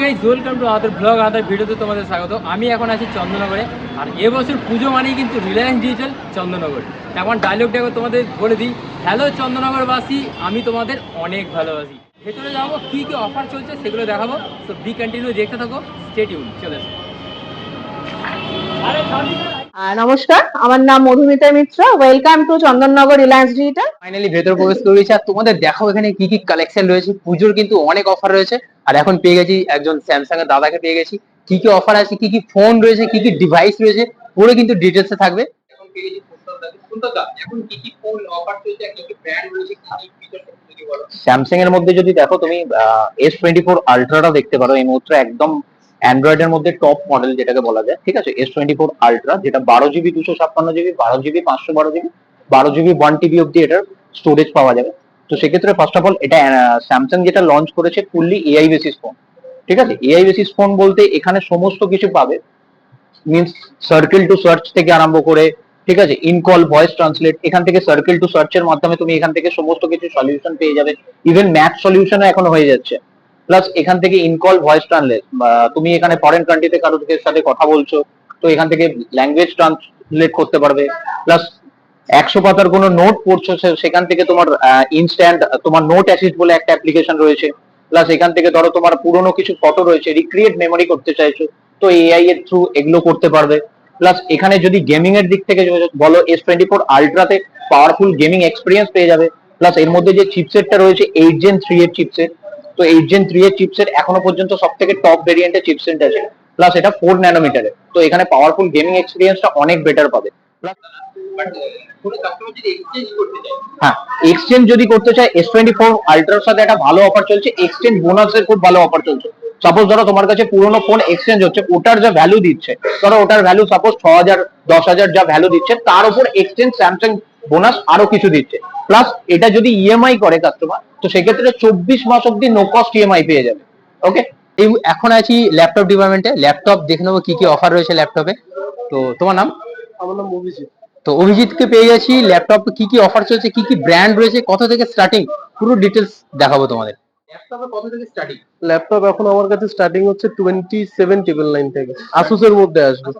এই guys welcome to other vlog other ভিডিওতে তোমাদের স্বাগত। আমি এখন আছি চন্দননগরে আর এবছর পুজো মানেই কিন্তু রিলায়েন্স ডিজিটাল চন্দননগর। এখন ডায়লগটা একবার তোমাদের বলে দিই। হ্যালো চন্দননগরবাসী আমি তোমাদের অনেক ভালোবাসি। ভেতরে যাব কী কী অফার চলছে সেগুলো দেখাবো। তো বি কন্টিনিউ দেখতে থাকো স্টেটিউন চলে নমস্কার আমার নাম Madhumita Mitra. Welcome to Chandannagar reliance digital finally ভেতর প্রবেশ করেছি আর তোমাদের দেখো এখানে কি কি কালেকশন রয়েছে। পুজোর কিন্তু অনেক অফার রয়েছে। আর এখন পেয়ে গেছি একজন স্যামসাং এর দাদাকে পেয়ে গেছি। কি কি অফার আছে কি কি ফোন রয়েছে কি কি ডিভাইস রয়েছে পুরো কিন্তু ডিটেলসে থাকবে। স্যামসাং এর মধ্যে যদি দেখো তুমি এস টোয়েন্টি ফোর আলট্রাটা দেখতে পারো। এই মুহূর্তে একদম অ্যান্ড্রয়েড এর মধ্যে টপ মডেল যেটাকে বলা যায় ঠিক আছে? এস টোয়েন্টি ফোর আলট্রা যেটা বারো জিবি দুশো ছাপ্পান্ন জিবি বারো জিবি পাঁচশো বারো জিবি বারো জিবি ওয়ান টিবি অব্দি এটার স্টোরেজ পাওয়া যাবে। তো সেক্ষেত্রে ফার্স্ট অফ অল এটা স্যামসাং যেটা লঞ্চ করেছে ফুললি এআই বেসিস ফোন ঠিক আছে? এআই বেসিস ফোন বলতে এখানে সমস্ত কিছু পাবে। মিনস সার্কেল টু সার্চ থেকে আরম্ভ করে, ঠিক আছে? ইন কল ভয়েস ট্রান্সলেট এখান থেকে সার্কেল টু সার্চের মাধ্যমে তুমি এখান থেকে সমস্ত কিছু সলিউশন পেয়ে যাবে। ইভেন ম্যাথ সলিউশনও এখন হয়ে যাচ্ছে। প্লাস এখান থেকে ইনকল ভয়েস ট্রান্সলেট তুমি এখানে ফরেন কান্ট্রিতে কারোর সাথে কথা বলছো, তো এখান থেকে ল্যাঙ্গুয়েজ ট্রান্সলেট করতে পারবে। প্লাস একশো পাতার কোনো নোট পড়ছো সেখান থেকে তোমার ইনস্ট্যান্ট তোমার নোট অ্যাসিস্ট বলে একটা অ্যাপ্লিকেশন রয়েছে। প্লাস এখান থেকে ধরো তোমার পুরনো কিছু ফটো রয়েছে রিক্রিয়েট মেমোরি করতে চাইছো, তো এআই এর থ্রু এগুলো করতে পারবে। প্লাস এখানে যদি গেমিং এর দিক থেকে বলো এস টোয়েন্টি ফোর আলট্রাতে পাওয়ারফুল গেমিং এক্সপিরিয়েন্স পেয়ে যাবে। প্লাস এর মধ্যে যে চিপসেটটা রয়েছে এইট জেন থ্রি এর চিপসেট তো এইট জেন থ্রি এর চিপসেট এখনও পর্যন্ত সব থেকে টপ ভেরিয়েন্টের চিপসেট আছে। প্লাস এটা ফোর ন্যানোমিটারের তো এখানে পাওয়ারফুল গেমিং এক্সপিরিয়েন্সটা অনেক বেটার পাবে। Plus কোনো এক্সচেঞ্জ হ্যাঁ এক্সচেঞ্জ যদি করতে চায় এস টোয়েন্টি ফোর আলট্রার সাথে একটা ভালো অফার চলছে এক্সচেঞ্জ বোনাসের খুব ভালো অফার চলছে। সাপোজ ধরো তোমার কাছে পুরোনো ফোন এক্সচেঞ্জ হচ্ছে ওটার যা ভ্যালু দিচ্ছে ধরো ওটার ভ্যালু সাপোজ ছ হাজার দশ হাজার যা ভ্যালু দিচ্ছে তার উপর এক্সচেঞ্জ স্যামসাং বোনাস আরও কিছু দিচ্ছে। প্লাস এটা যদি ইএমআই করে কাস্টমার তো সেক্ষেত্রে চব্বিশ মাস অব্দি নো কস্ট ইএমআই পেয়ে যাবে। ওকে এই এখন আছি ল্যাপটপ ডিপার্টমেন্টে ল্যাপটপ দেখে নেব কি কি অফার রয়েছে ল্যাপটপে তো তোমার নাম? আমার নাম অভিজিৎ তো অভিজিৎকে পেয়ে গেছি ল্যাপটপ কি কি অফার চলছে কি কি ব্র্যান্ড রয়েছে কত থেকে স্টার্টিং পুরো ডিটেলস দেখাবো তোমাদের। ল্যাপটপে কত থেকে স্টার্টিং ল্যাপটপ এখন আমার কাছে স্টার্টিং হচ্ছে টোয়েন্টি সেভেন টেবিল নাইন থেকে। আসুস এর মধ্যে আসবে।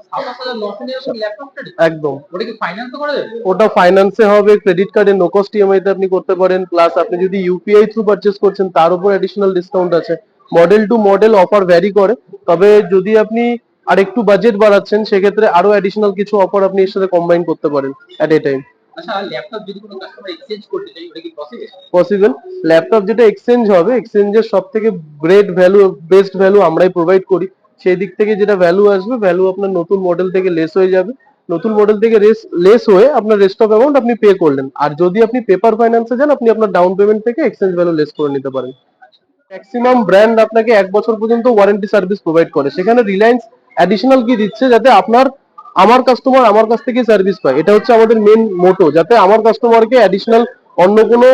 একদম। ওটা কি ফাইন্যান্স হবে ক্রেডিট কার্ডে নো কস্ট ইএমআই তে আপনি করতে পারেন প্লাস আপনি যদি ইউপিআই থ্রু পারচেজ করছেন তার উপর অ্যাডিশনাল ডিসকাউন্ট আছে। Model to model offer vary করে তবে যদি আপনি আর একটু বাজেট বাড়াচ্ছেন সেক্ষেত্রে আরও অ্যাডিশনাল কিছু অফার আপনি এর সাথে কম্বাইন করতে পারেন এট এ টাইম আচ্ছা ল্যাপটপ পসিবল যেটা এক্সচেঞ্জ হবে এক্সচেঞ্জের সব থেকে গ্রেট ভ্যালু বেস্ট ভ্যালু আমরাই প্রোভাইড করি। সেই দিক থেকে যেটা ভ্যালু আসবে ভ্যালু আপনার নতুন মডেল থেকে লেস হয়ে যাবে। নতুন মডেল থেকে লেস হয়ে আপনার রেস্ট অফ অ্যামাউন্ট আপনি পে করলেন। আর যদি আপনি পেপার ফাইন্যান্সে যান আপনি আপনার ডাউন পেমেন্ট থেকে এক্সচেঞ্জ ভ্যালু লেস করে নিতে পারেন। ম্যাক্সিমাম ব্র্যান্ড আপনাকে এক বছর পর্যন্ত ওয়ারেন্টি সার্ভিস প্রোভাইড করে। সেখানে রিলায়েন্স অ্যাডিশনাল কি দিচ্ছে যাতে আপনার আমার কাস্টমার আমার কাছ থেকে সার্ভিস পায়? এটা হচ্ছে আমাদের মেন মোটো যাতে আমার কাস্টমারকে অ্যাডিশনাল অন্য কোনো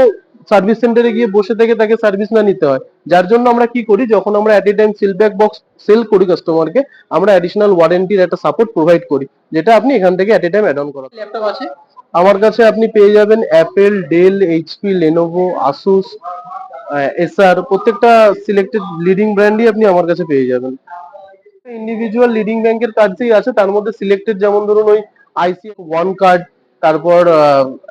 সার্ভিস সেন্টারে গিয়ে বসে থেকে তাকে সার্ভিস না নিতে হয়। যার জন্য আমরা কি করি যখন আমরা at a time sell back box sell করি কাস্টমারকে আমরা অ্যাডিশনাল ওয়ারেন্টির একটা সাপোর্ট প্রোভাইড করি যেটা আপনি এখান থেকে at a time add on করা ল্যাপটপ আছে? আমার কাছে আপনি পেয়ে যাবেন Apple Dell HP Lenovo Asus Acer প্রত্যেকটা সিলেক্টেড লিডিং ব্র্যান্ডই আপনি আমার কাছে পেয়ে যাবেন। ইন্ডিভিজুয়াল লিডিং ব্যাংকের কার্ডই আছে। তার মধ্যে সিলেক্টেড যেমন ধরুন ওই আইসি ওয়ান কার্ড তারপর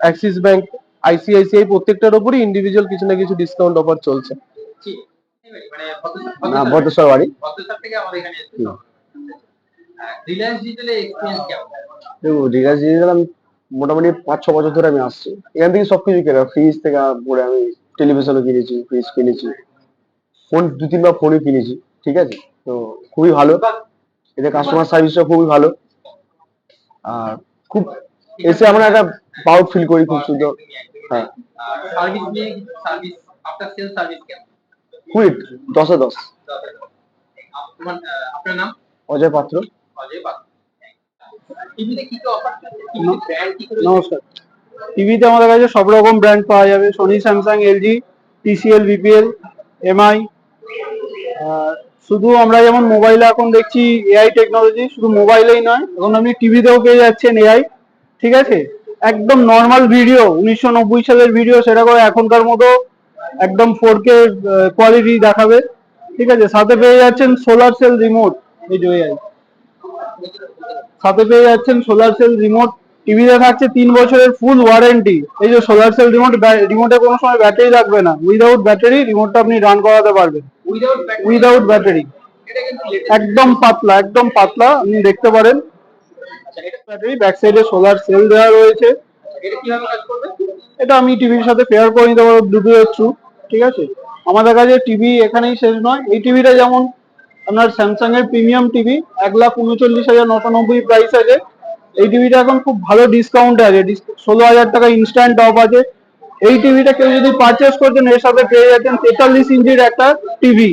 অ্যাক্সিস ব্যাংক আইসিআইসিআই প্রত্যেকটার উপরই ইন্ডিভিজুয়াল কিছু না কিছু ডিসকাউন্ট অফার চলছে। মানে না বটেশ্বর বাড়ি থেকে আমাদের এখানে রিলায়েন্স ডিজিটালে এক্সপিরিয়েন্স কেমন? দেখো রিলায়েন্স ডিজিটাল আমি মোটামুটি পাঁচ ছ বছর ধরে আমি আসছি। এখান থেকে সবকিছু কেনা ফ্রিজ থেকে পরে আমি টেলিভিশনও কিনেছি ফ্রিজ কিনেছি। ফোন দু তিনবার ফোনই কিনেছি ঠিক আছে? তো খুবই ভালো। এদের কাস্টমার সার্ভিসটা খুবই ভালো। আর খুব এসে আমরা একটা প্রাউড ফিল করি খুব সুন্দর। হ্যাঁ। খুবই দশে দশ। অজয় পাত্র। নমস্কার। টিভিতে আমাদের কাছে সব রকম ব্র্যান্ড পাওয়া যাবে। Sony Samsung LG TCL BPL Mi শুধু আমরা যেমন মোবাইলে এখন দেখছি এআই টেকনোলজি শুধু মোবাইলেই নয়, এখন আপনি টিভিতেও পেয়ে যাচ্ছেন এআই ঠিক আছে? একদম নর্মাল ভিডিও উনিশশো নব্বই সালের ভিডিও সেটা করে এখনকার মতো একদম ফোর কে কোয়ালিটি দেখাবে, ঠিক আছে? সাথে পেয়ে যাচ্ছেন সোলার সেল রিমোট এই যে এই সাথে পেয়ে যাচ্ছেন সোলার সেল রিমোট টিভিতে থাকছে তিন বছরের ফুল ওয়ারেন্টি এই যে সোলার সেল রিমোট রিমোটে কোনো সময় ব্যাটারি লাগবে না উইদাউট ব্যাটারি রিমোটটা আপনি রান করাতে পারবেন। Without battery. একদম পাতলা একদম পাতলা আপনি দেখতে পারেন। ব্যাটারি ব্যাক সাইডে সোলার সেল দেওয়া রয়েছে। এটা আমি টিভির সাথে পেয়ার করে নিতে পারব ব্লুটুথের থ্রু ঠিক আছে? আমাদের কাছে টিভি এখানেই শেষ নয়। এই টিভিটা যেমন আপনার স্যামসাং এর প্রিমিয়াম টিভি এক লাখ উনচল্লিশ হাজার নশো নব্বই প্রাইস আছে। এই টিভিটা এখন খুব ভালো ডিসকাউন্ট আছে। ষোলো হাজার টাকা ইনস্ট্যান্ট অফ আছে। এই টিভিটা কেউ যদি পারচেস করছেন এর সাথে পেয়ে যাচ্ছেন তেতাল্লিশ ইঞ্চির একটা টিভি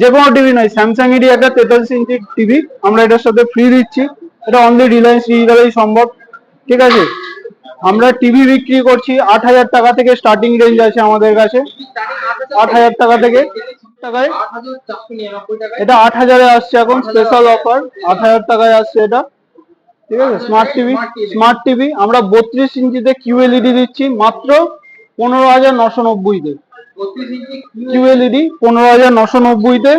যে কোনো টিভি নয় স্যামসাং এরই একটা তেতাল্লিশ ইঞ্চির টিভি আমরা এটার সাথে ফ্রি দিচ্ছি। এটা অনলি রিলায়েন্স ডিজিটালেই সম্ভব। ঠিক আছে? আমরা টিভি বিক্রি করছি আট হাজার টাকা থেকে স্টার্টিং রেঞ্জ আছে আমাদের কাছে। আট হাজার টাকা থেকে। টাকায়? এটা আট হাজারে আসছে এখন স্পেশাল অফার আট হাজার টাকায় আসছে এটা। ঠিক আছে? স্মার্ট টিভি স্মার্ট টিভি আমরা বত্রিশ ইঞ্চিতে কিউএলইডি দিচ্ছি মাত্র পনেরো হাজার নশো নব্বইতে। কিউএলইডি পনেরো হাজার নশো নব্বইতে।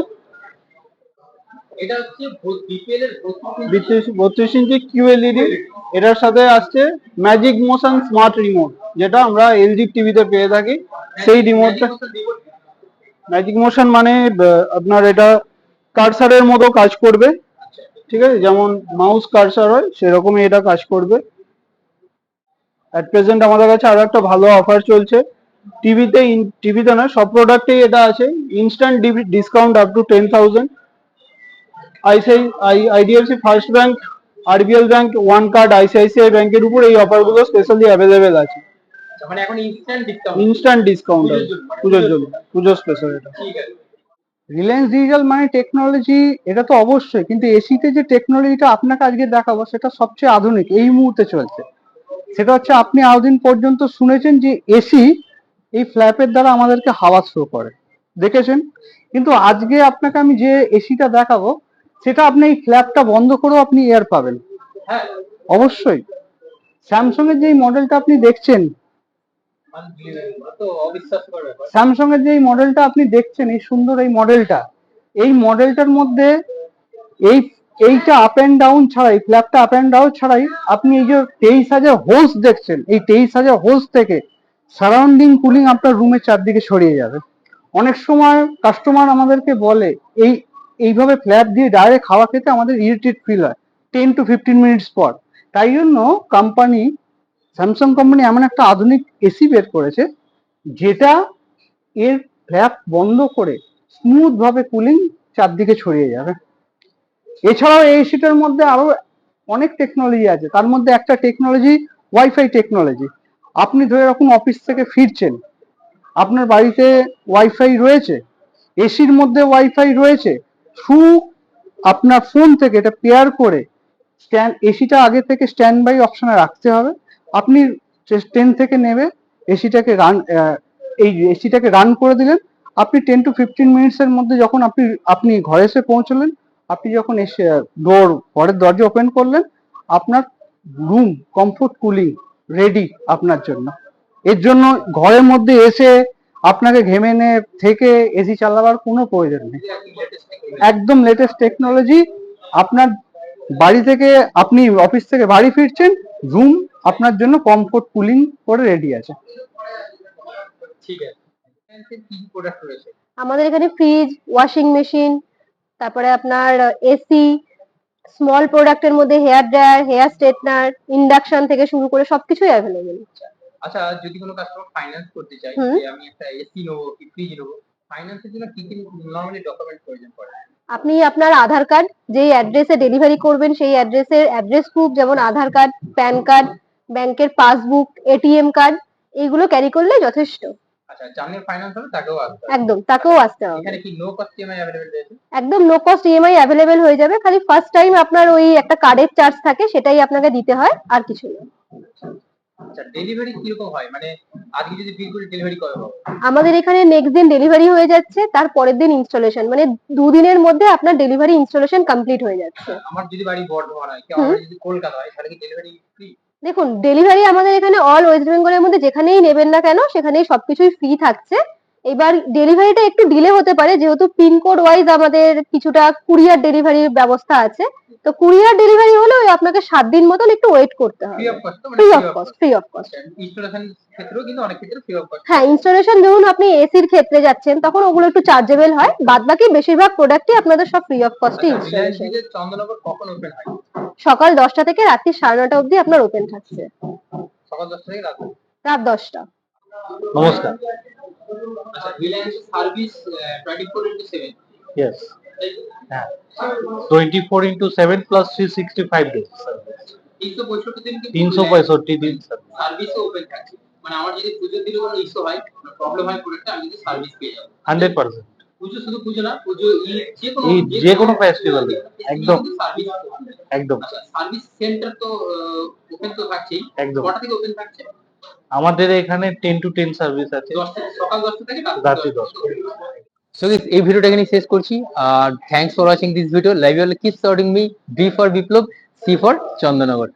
বত্রিশ ইঞ্চি। বত্রিশ বত্রিশ ইঞ্চি কিউএলইডি এটার সাথে আসছে ম্যাজিক মোশন স্মার্ট রিমোট যেটা আমরা এলজি টিভিতে পেয়ে থাকি। সেই রিমোটটা ম্যাজিক মোশন মানে আপনার এটা কারসারের মতো কাজ করবে। ঠিক আছে? যেমন মাউস কার্সার হয় সেরকমই এটা কাজ করবে। অ্যাট প্রেজেন্ট আমাদের কাছে আরও একটা ভালো অফার চলছে। টিভিতে টিভিতে না সব প্রোডাক্টেই এটা আছে। Instant discount up to ten thousand ICI I IDFC first bank RBL bank one card ICICI ব্যাংকের উপর এই অফারগুলো স্পেশালি অ্যাভেলেবেল আছে। মানে এখন ইনস্ট্যান্ট ডিসকাউন্ট ইনস্ট্যান্ট ডিসকাউন্ট আছে পুজোর জন্য। পুজোর স্পেশাল এটা। ঠিক আছে। রিলায়েন্স ডিজিটাল মানে টেকনোলজি এটা তো অবশ্যই কিন্তু এসিতে যে টেকনোলজিটা আপনাকে আজকে দেখাবো সেটা সবচেয়ে আধুনিক এই মুহূর্তে চলছে। সেটা হচ্ছে আপনি এতদিন পর্যন্ত শুনেছেন যে এসি এই ফ্ল্যাপের দ্বারা আমাদেরকে হাওয়া শো করে। দেখেছেন? কিন্তু আজকে আপনাকে আমি যে এসিটা দেখাবো সেটা আপনি এই ফ্ল্যাপটা বন্ধ করেও আপনি এয়ার পাবেন। হ্যাঁ। অবশ্যই। স্যামসং এর যে মডেলটা আপনি দেখছেন স্যামসং এর যে মডেলটা আপনি দেখছেন, এই সুন্দর এই মডেলটা এই মডেলটার মধ্যে এই, এইটা আপ এন্ড ডাউন ছাড়াই ফ্ল্যাপটা আপ এন্ড ডাউন ছাড়াই আপনি এই যে তেইশ হাজার হোস দেখছেন, এই তেইশ হাজার হোস থেকে সারাউন্ডিং কুলিং আপনার রুমের চারদিকে ছড়িয়ে যাবে। অনেক সময় কাস্টমার আমাদেরকে বলে, এই, এইভাবে ফ্ল্যাপ দিয়ে ডাইরেক্ট খাওয়া খেতে আমাদের ইরিটেট ফিল হয় টেন টু ফিফটিন মিনিটস পর। তাই জন্য কোম্পানি স্যামসাং কোম্পানি এমন একটা আধুনিক এসি বের করেছে, যেটা এর ফ্ল্যাপ বন্ধ করে স্মুথ ভাবে কুলিং চারদিকে ছড়িয়ে যাবে। এছাড়াও এই এসিটার মধ্যে আরও অনেক টেকনোলজি আছে। তার মধ্যে একটা টেকনোলজি ওয়াইফাই টেকনোলজি আপনি ধরে রাখুন অফিস থেকে ফিরছেন, আপনার বাড়িতে ওয়াইফাই রয়েছে এসির মধ্যে ওয়াইফাই রয়েছে থ্রু আপনার ফোন থেকে এটা পেয়ার করে স্ট্যান্ড এসিটা আগে থেকে স্ট্যান্ড বাই অপশনে রাখতে হবে। আপনি টেন থেকে নেবে এসিটাকে রান এই এসিটাকে রান করে দিলেন। আপনি টেন টু ফিফটিন মিনিটস এর মধ্যে যখন আপনি আপনি ঘরে এসে পৌঁছলেন, আপনি যখন এসে ডোর ঘরের দরজা ওপেন করলেন, আপনার রুম কমফোর্ট কুলিং রেডি আপনার জন্য। এর জন্য ঘরের মধ্যে এসে আপনাকে ঘেমে থেকে এসি চালাবার কোনো প্রয়োজন নেই। একদম লেটেস্ট টেকনোলজি আপনার বাড়ি থেকে, আপনি অফিস থেকে বাড়ি ফিরছেন রুম আপনার জন্য কমফোর্ট কুলিং করে রেডি আছে। ঠিক আছে। Reliance এর কি প্রোডাক্ট রয়েছে? আমাদের এখানে ফ্রিজ ওয়াশিং মেশিন তারপরে আপনার এসি স্মল প্রোডাক্টের মধ্যে hair dryer hair straightener induction থেকে শুরু করে সবকিছুই অ্যাভেলেবেল আচ্ছা যদি কোনো কাস্টমার ফাইন্যান্স করতে চায় হুম। যে আমি একটা এসি নেব কি ফ্রিজ নেব ফাইন্যান্সের জন্য কি কি নরমালি ডকুমেন্ট প্রয়োজন পড়ে? আপনি আপনার আধার কার্ড যেই অ্যাড্রেসে ডেলিভারি করবেন সেই অ্যাড্রেসের অ্যাড্রেস প্রুফ যেমন আধার কার্ড প্যান কার্ড ব্যাংকের পাসবুক এটিএম কার্ড এইগুলো ক্যারি করলে যথেষ্ট। আচ্ছা জানের ফাইন্যান্স হবে তাকেও আসতে হবে। একদম তাকেও আসতে হবে। এখানে কি নো কস্ট ইএমআই অ্যাভেলেবল রয়েছে? একদম নো কস্ট ইএমআই অ্যাভেলেবেল হয়ে যাবে। খালি ফার্স্ট টাইম আপনার ওই একটা কার্ডের চার্জ থাকে সেটাই আপনাকে দিতে হয় আর কিছু না। আচ্ছা ডেলিভারি হয়? মানে আজকে যদি বিল করি ডেলিভারি কবে হবে আমাদের এখানে নেক্সট দিন ডেলিভারি হয়ে যাচ্ছে তার পরের দিন ইনস্টলেশন মানে দুদিনের মধ্যে আপনার ডেলিভারি ইনস্টলেশন কমপ্লিট হয়ে যাচ্ছে। আমার যদি বাড়ি বর্ধমান হয় কেউ যদি কলকাতা হয় তাহলে কি ডেলিভারি ফ্রি দেখুন ডেলিভারি আমাদের এখানে অল ওয়েস্ট বেঙ্গলের মধ্যে যেখানেই নেবেন না কেন, সেখানেই সবকিছুই ফ্রি থাকছে। এবার ডেলিভারিটা একটু ডিলে হতে পারে যেহেতু পিনকোড ওয়াইজ আমাদের কিছুটা কুরিয়ার ডেলিভারির ব্যবস্থা আছে। তো কুরিয়ার ডেলিভারি হলে ওই আপনাকে সাত দিন মতন একটু ওয়েট করতে হবে। Free of cost free of cost free of cost installation ক্ষেত্রেও কিন্তু অনেক ক্ষেত্রে ফ্রি অফ কস্ট হ্যাঁ ইনস্টলেশন ধরুন আপনি এসির ক্ষেত্রে যাচ্ছেন তখন ওগুলো একটু চার্জেবল হয়। বাদ বাকি বেশিরভাগ প্রোডাক্টই আপনাদের সব ফ্রি অফ কস্টে ইনস্টলেশন হয় সকাল দশটা থেকে রাত্রি সাড়ে নটা অবধি আপনার ওপেন থাকছে। সকাল দশটা থেকে রাত রাত দশটা। নমস্কার। আচ্ছা Reliance service twenty four into seven yes হ্যাঁ। Twenty four into plus three sixty five days তিনশো পঁয়ষট্টি দিন ওপেন থাকে মানে আমার যদি পুজোর দিনে কোনো ইস্যু হয় প্রবলেম হয় প্রোডাক্টে আমি কিন্তু সার্ভিস পেয়ে যাব। Hundred percent. পুজো শুধু পুজো না পুজো যে কোনো ঈদ, যে কোনো festival একদম। একদম। আচ্ছা সার্ভিস সেন্টার তো ওপেন তো থাকছেই। একদম। কটা থেকে ওপেন থাকছে? আমাদের এখানে টেন টু টেন সার্ভিস আছে। রাত্রি দশটা। সো এই ভিডিওটা এখানে শেষ করছি। আর thanks for watching this video live your keep supporting me B for Biplab C for Chandannagar